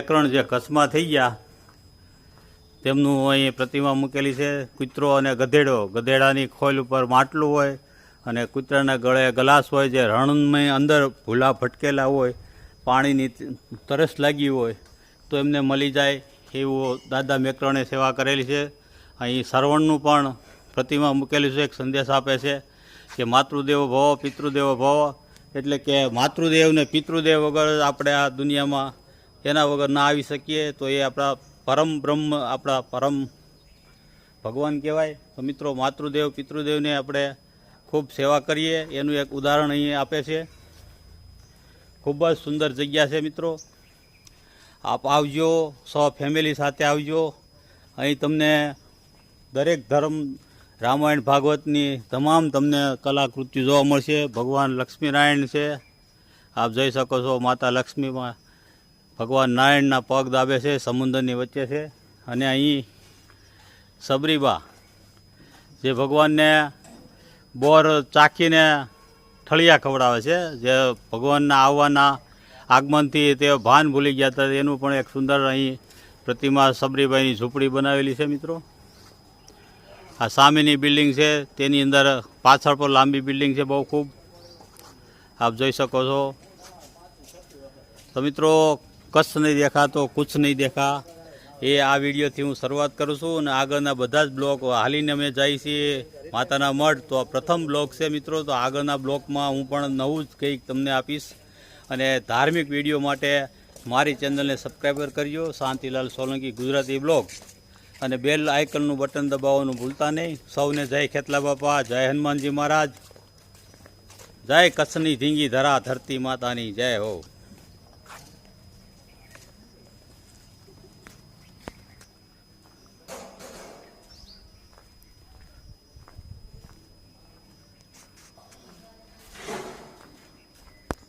પ્રકરણ જે કચ્છમાં થઈ ગયા, તેમનું અહીં પ્રતિમા મૂકેલી છે. કૂતરો અને ગધેડો. ગધેડાની ખોલ ઉપર માટલું હોય અને કૂતરાના ગળે ગ્લાસ હોય જે રણમય અંદર ભૂલા ભટકેલા હોય, પાણીની તરસ લાગી હોય, તો એમને મળી જાય એવું દાદા મેકરણે સેવા કરેલી છે. અહીં સરવણનું પણ પ્રતિમા મૂકેલી છે. એક સંદેશ આપે છે કે માતૃદેવો ભવ, પિતૃદેવો ભવ, એટલે કે માતૃદેવ ને પિતૃદેવ વગર આપણે આ દુનિયામાં એના વગર ના આવી શકીએ, તો એ આપણા પરમ બ્રહ્મ, આપણા પરમ ભગવાન કહેવાય. તો મિત્રો, માતૃદેવ, પિતૃદેવને આપણે ખૂબ સેવા કરીએ. એનું એક ઉદાહરણ અહીં આપે છે. ખૂબ જ સુંદર જગ્યા છે મિત્રો. આપ આવજો, સો ફેમિલી સાથે આવજો. અહીં તમને દરેક ધર્મ, રામાયણ, ભાગવતની તમામ તમને કલાકૃતિ જોવા મળશે. ભગવાન લક્ષ્મીનારાયણ છે. આપ જઈ શકો છો માતા લક્ષ્મીમાં ભગવાન નારાયણના પગ દાબે છે, સમુદ્રની વચ્ચે છે. અને અહીં સબરીબા, જે ભગવાનને બોર ચાખીને ઠળિયા ખવડાવે છે, જે ભગવાનના આવવાના આગમનથી તે ભાન ભૂલી ગયા હતા એનું પણ એક સુંદર અહીં પ્રતિમા સબરીબાઈની ઝૂંપડી બનાવેલી છે મિત્રો. આ સામેની બિલ્ડિંગ છે, તેની અંદર પાછળ પર લાંબી બિલ્ડિંગ છે, બહુ ખૂબ. આપ જોઈ શકો છો. તો મિત્રો કચ્છ નહીં દેખાતો કુછ નહીં દેખા. એ આ વિડીયોથી હું શરૂઆત કરું છું અને આગળના બધા જ બ્લોક હાલીને અમે જઈએ છીએ માતાના મઠ તો પ્રથમ બ્લોક છે મિત્રો, તો આગળના બ્લોકમાં હું પણ નવું જ કંઈક તમને આપીશ. અને ધાર્મિક વીડિયો માટે મારી ચેનલને સબસ્ક્રાઈબર કરજો. શાંતિલાલ સોલંકી, ગુજરાતી બ્લોગ. અને બેલ આઇકનનું બટન દબાવવાનું ભૂલતા નહીં. સૌને જય ખેતલા બાપા, જય હનુમાનજી મહારાજ. જય કચ્છની ધીંગી ધરા ધરતી માતાની, જય હો.